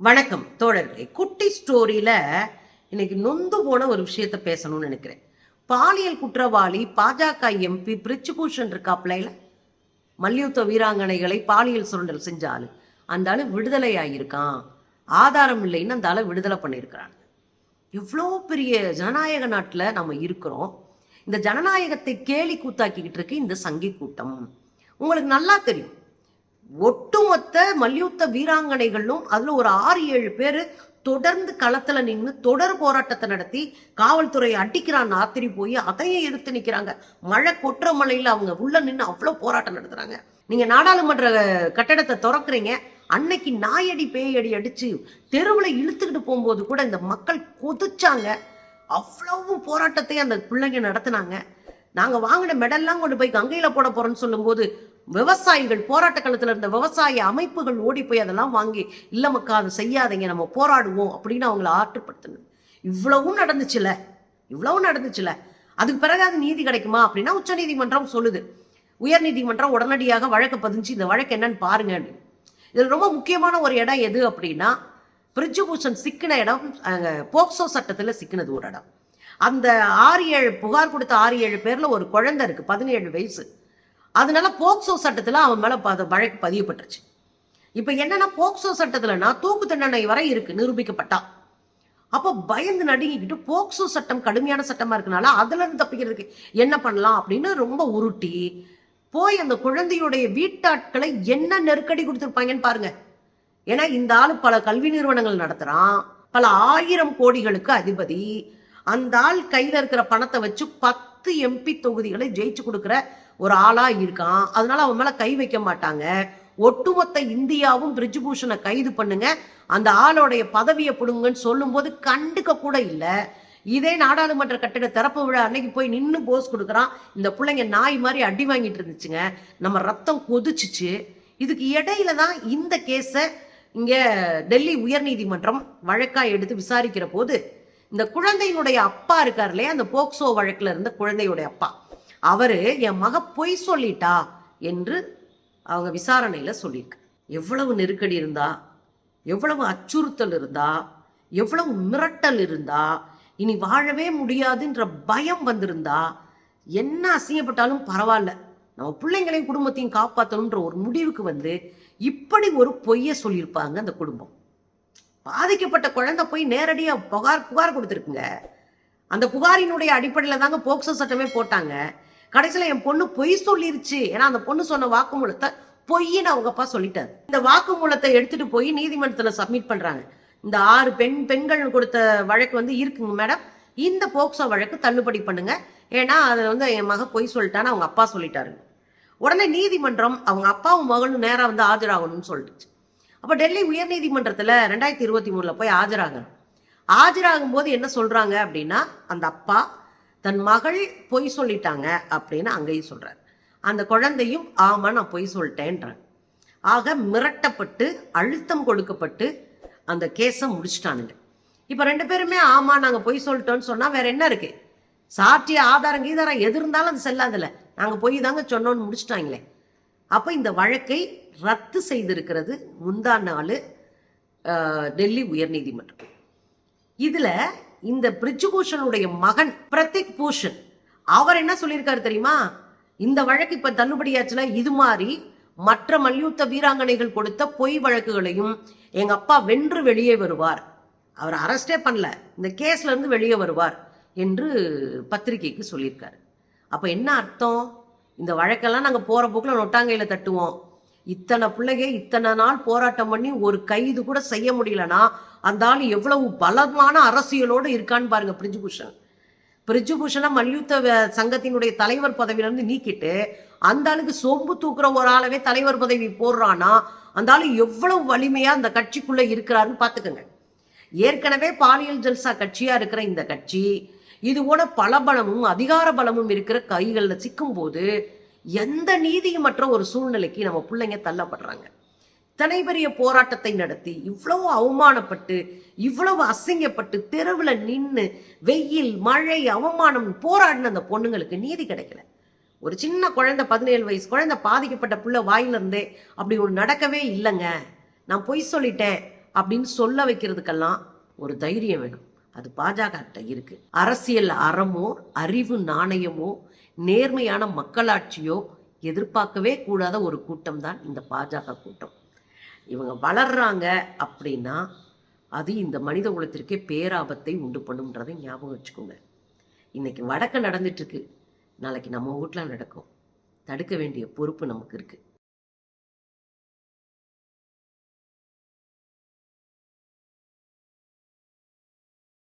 வணக்கம் தோழர்களே. குட்டி ஸ்டோரியில் இன்னைக்கு நொந்து போன ஒரு விஷயத்த பேசணும்னு நினைக்கிறேன். பாலியல் குற்றவாளி பாஜக எம்பி பிரிச்சுபூஷன் இருக்காப்லையில் மல்யுத்த வீராங்கனைகளை பாலியல் சுரண்டல் செஞ்சாலும் அந்த ஆள் விடுதலை ஆகியிருக்கான் ஆதாரம் இல்லைன்னு அந்த ஆளை விடுதலை பண்ணியிருக்கிறாங்க. இவ்வளோ பெரிய ஜனநாயக நாட்டில் நம்ம இருக்கிறோம். இந்த ஜனநாயகத்தை கேலி கூத்தாக்கிக்கிட்டு இருக்கு இந்த சங்கி கூட்டம். உங்களுக்கு நல்லா தெரியும். ஒட்டுமொத்த மல்யுத்த வீராங்கனைகளும் அதுல ஒரு ஆறு ஏழு பேர் தொடர்ந்து களத்துல நின்று தொடர் போராட்டத்தை நடத்தி காவல்துறை அடிக்கிறான் ஆத்திரி போய் அதையே எடுத்து நிக்கிறாங்க. மழை கொட்டுற மலையில அவங்க உள்ள நின்று அவ்வளவு போராட்டம் நடத்துறாங்க. நீங்க நாடாளுமன்ற கட்டடத்தை திறக்கிறீங்க. அன்னைக்கு நாயடி பேயடி அடிச்சு தெருவுல இழுத்துக்கிட்டு போகும்போது கூட இந்த மக்கள் கொதிச்சாங்க. அவ்வளவு போராட்டத்தை அந்த பிள்ளைங்க நடத்துனாங்க. நாங்க வாங்கின மெடல்லாம் கொண்டு போய் கங்கையில போட போறோம்னு சொல்லும்போது விவசாயிகள் போராட்ட காலத்தில் இருந்த விவசாய அமைப்புகள் ஓடி போய் அதெல்லாம் வாங்கி இல்ல மக்கா அதை செய்யாதீங்க நம்ம போராடுவோம் அப்படின்னு அவங்கள ஆற்றுப்படுத்தினது. இவ்வளவும் நடந்துச்சுல இவ்வளவும் நடந்துச்சுல. அதுக்கு பிறகு அது நீதி கிடைக்குமா அப்படின்னா உச்சநீதிமன்றம் சொல்லுது. உயர்நீதிமன்றம் உடனடியாக வழக்கு பதிஞ்சு இந்த வழக்கு என்னன்னு பாருங்க இதில் ரொம்ப முக்கியமான ஒரு இடம் எது அப்படின்னா பிரிட்ஜுபூஷன் சிக்கின இடம் போக்சோ சட்டத்தில் சிக்கினது ஒரு இடம். அந்த ஆறு ஏழு புகார் கொடுத்த ஆறு ஏழு பேரில் ஒரு குழந்தை இருக்குது பதினேழு வயசு. அதனால போக்சோ சட்டத்தில் அவன் மேலே வழக்கு பதியப்பட்டுருச்சு. இப்போ என்னன்னா போக்சோ சட்டத்தில்னா தூக்கு தண்டனை வரை இருக்கு நிரூபிக்கப்பட்டா. அப்போ பயந்து நடுங்கிக்கிட்டு போக்சோ சட்டம் கடுமையான சட்டமா இருக்கனால அதுல இருந்து தப்பிக்கிறதுக்கு என்ன பண்ணலாம் அப்படின்னு ரொம்ப உருட்டி போய் அந்த குழந்தையுடைய வீட்டாட்களை என்ன நெருக்கடி கொடுத்துருப்பாங்கன்னு பாருங்க. ஏன்னா இந்த ஆள் பல கல்வி நிறுவனங்கள் நடத்துறான் பல ஆயிரம் கோடிகளுக்கு அதிபதி. அந்த ஆள் கையில இருக்கிற பணத்தை வச்சு பத்து எம்பி தொகுதிகளை ஜெயிச்சு கொடுக்குற ஒரு ஆளாக இருக்கான். அதனால அவன் மேலே கை வைக்க மாட்டாங்க. ஒட்டுமொத்த இந்தியாவும் பிரிஜ்பூஷனை கைது பண்ணுங்க. அந்த ஆளோடைய பதவியை பிடுங்கன்னு சொல்லும்போது கண்டுக்க கூட இல்லை. இதே நாடாளுமன்ற கட்டிட திறப்பு விழா அன்னைக்கு போய் நின்று போஸ் கொடுக்குறான். இந்த பிள்ளைங்க நாய் மாதிரி அடி வாங்கிட்டு இருந்துச்சுங்க. நம்ம ரத்தம் கொதிச்சிச்சு. இதுக்கு இடையில தான் இந்த கேஸை இங்கே டெல்லி உயர்நீதிமன்றம் வழக்காக எடுத்து விசாரிக்கிற போது இந்த குழந்தையினுடைய அப்பா இருக்கார் இல்லையா? அந்த போக்சோ வழக்கில் இருந்த குழந்தையுடைய அப்பா. அவரு என் மக பொய் சொல்லிட்டா என்று அவங்க விசாரணையில சொல்லியிருக்கு. எவ்வளவு நெருக்கடி இருந்தா எவ்வளவு அச்சுறுத்தல் இருந்தா எவ்வளவு மிரட்டல் இருந்தா இனி வாழவே முடியாதுன்ற பயம் வந்திருந்தா என்ன அசிங்கப்பட்டாலும் பரவாயில்ல. நம்ம பிள்ளைங்களையும் குடும்பத்தையும் காப்பாற்றணுன்ற ஒரு முடிவுக்கு வந்து இப்படி ஒரு பொய்யை சொல்லியிருப்பாங்க அந்த குடும்பம். பாதிக்கப்பட்ட குழந்தை போய் நேரடியாக புகார் புகார் கொடுத்துருக்குங்க. அந்த புகாரினுடைய அடிப்படையில் தாங்க போக்சோ சட்டமே போட்டாங்க. கடைசியில் என் பொண்ணு பொய் சொல்லிருச்சு. ஏன்னா அந்த பொண்ணு சொன்ன வாக்குமூலத்தை பொய்ன்னு அவங்க அப்பா சொல்லிட்டாரு. இந்த வாக்குமூலத்தை எடுத்துட்டு போய் நீதிமன்றத்தில் சப்மிட் பண்றாங்க. இந்த ஆறு பெண் பெண்கள் கொடுத்த வழக்கு வந்து இருக்குங்க மேடம் இந்த போக்சோ வழக்கு தள்ளுபடி பண்ணுங்க. ஏன்னா அதில் வந்து என் மக பொய் சொல்லிட்டான்னு அவங்க அப்பா சொல்லிட்டாரு. உடனே நீதிமன்றம் அவங்க அப்பாவும் மகளும் நேராக வந்து ஆஜராகணும்னு சொல்லிடுச்சு. அப்போ டெல்லி உயர்நீதிமன்றத்தில் ரெண்டாயிரத்தி இருபத்தி மூணில் போய் ஆஜராகணும். ஆஜராகும் போது என்ன சொல்கிறாங்க அப்படின்னா அந்த அப்பா தன் மகள் பொய் சொல்லிட்டாங்க அப்படின்னு அங்கேயும் சொல்கிறார் அந்த குழந்தையும் ஆமா நான் பொய் சொல்லிட்டேன்றான். ஆக மிரட்டப்பட்டு அழுத்தம் கொடுக்கப்பட்டு அந்த கேஸை முடிச்சிட்டானுங்க. இப்போ ரெண்டு பேருமே ஆமாம் நாங்கள் பொய் சொல்லிட்டோம்னு சொன்னால் வேற என்ன இருக்குது சாட்சிய ஆதாரம் கீதாரம் எது இருந்தாலும் அது செல்லாதில்ல. நாங்கள் பொய் தாங்க சொன்னோன்னு முடிச்சிட்டாங்களே. அப்போ இந்த வழக்கை ரத்து செய்திருக்கிறது முந்தா நாள் டெல்லி உயர்நீதிமன்றம். இதில் இந்த பிரிச்சுபூஷனுடைய மகன் பிரதீக் பூஷன். அவர் என்ன சொல்லியிருக்காரு தெரியுமா? இந்த வழக்கு இப்ப தள்ளுபடியாச்சுன்னா இது மாதிரி மற்ற மல்யுத்த வீராங்கனைகள் கொடுத்த பொய் வழக்குகளையும் எங்க அப்பா வென்று வெளியே வருவார். அவர் அரெஸ்டே பண்ணல. இந்த கேஸ்ல இருந்து வெளியே வருவார் என்று பத்திரிகைக்கு சொல்லியிருக்காரு. அப்ப என்ன அர்த்தம்? இந்த வழக்கெல்லாம் நாங்க போற போக்குல நொட்டாங்கையில தட்டுவோம். இத்தனை பிள்ளைங்க இத்தனை நாள் போராட்டம் பண்ணி ஒரு கைது கூட செய்ய முடியலன்னா அந்த ஆள் எவ்வளவு பலமான அரசியலோடு இருக்கான்னு பாருங்க பிரிஜுபூஷன். பிரிஜுபூஷனை மல்யுத்த சங்கத்தினுடைய தலைவர் பதவியிலிருந்து நீக்கிட்டு அந்த ஆளுக்கு சொம்பு தூக்குற ஒரு ஆளவே தலைவர் பதவி போடுறானா அந்த ஆள் எவ்வளவு வலிமையா அந்த கட்சிக்குள்ள இருக்கிறாருன்னு பாத்துக்கோங்க. ஏற்கனவே பாலியல் ஜல்சா கட்சியா இருக்கிற இந்த கட்சி இது கூட பலபலமும் அதிகார பலமும் இருக்கிற கைகளில் சிக்கும் போது எந்த நீதியுமற்ற ஒரு சூழ்நிலைக்கு நம்ம பிள்ளைங்க தள்ளப்படுறாங்க. இத்தனை பெரிய போராட்டத்தை நடத்தி இவ்வளவு அவமானப்பட்டு இவ்வளவு அசிங்கப்பட்டு தெருவில் நின்று வெயில் மழை அவமானம் போராடின அந்த பொண்ணுங்களுக்கு நீதி கிடைக்கல. ஒரு சின்ன குழந்தை பதினேழு வயசு குழந்தை பாதிக்கப்பட்ட புள்ள வாயிலிருந்தே அப்படி ஒன்று நடக்கவே இல்லைங்க. நான் பொய் சொல்லிட்டேன். அப்படின்னு சொல்ல வைக்கிறதுக்கெல்லாம் ஒரு தைரியம் வேணும். அது பாஜக இருக்கு. அரசியல் அறமோ அறிவு நாணயமோ நேர்மையான மக்களாட்சியோ எதிர்பார்க்கவே கூடாத ஒரு கூட்டம் தான் இந்த பாஜக கூட்டம். இவங்க வளர்றாங்க அப்படின்னா அது இந்த மனித குலத்திற்கே பேராபத்தை உண்டு பண்ணுன்றதை ஞாபகம் வச்சுக்கோங்க. இன்னைக்கு வடக்க நடந்துட்டுருக்கு நாளைக்கு நம்ம வீட்டில் நடக்கும். தடுக்க வேண்டிய பொறுப்பு நமக்கு இருக்குது